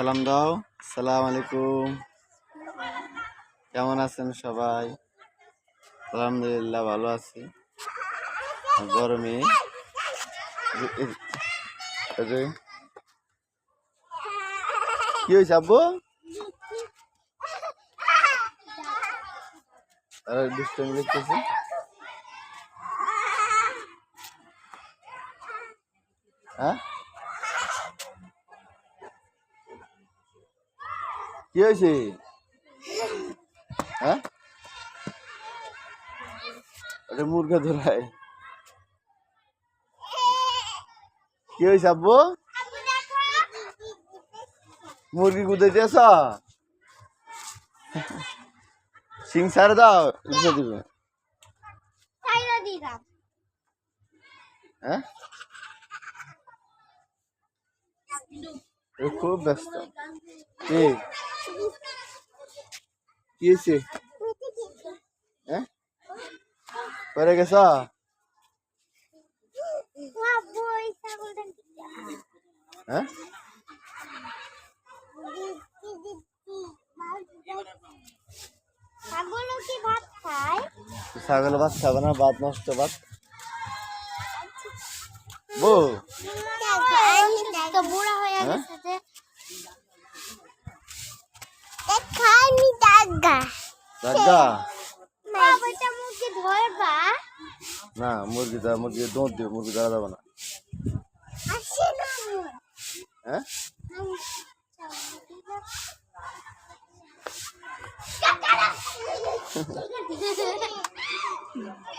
সালাম দাও। সালাম আলাইকুম। কেমন আছেন সবাই? আলহামদুলিল্লাহ ভালো আছি। গরমে? কি হয়েছে আব্বু? দুষ্টমি দেখতেছি। হ্যাঁ? কি হয়েছে? হ্যাঁ? আরে মুরগা ধরায়। কি হয়েছে আব্বু? মুরগি কুদাইতেছ সিং সারে দাও, উঠে দিবে। হ্যাঁ? খুব ব্যস্ত। কি? কি হয়েছে? হ্যাঁ পরে গেছ? হ্যাঁ ছাগলও কি ভাত খায় ছাগল ভাত খাবে না ভাত নষ্ট ভাত। বউ। বুড়া হয়ে হ্যাঁ? গেছে। বাবাটা ধরবা? না মুরগি ধরা মুরগি দৌড় দিবে মুরগি ধরা যাবে না। আসে না হ্যাঁ?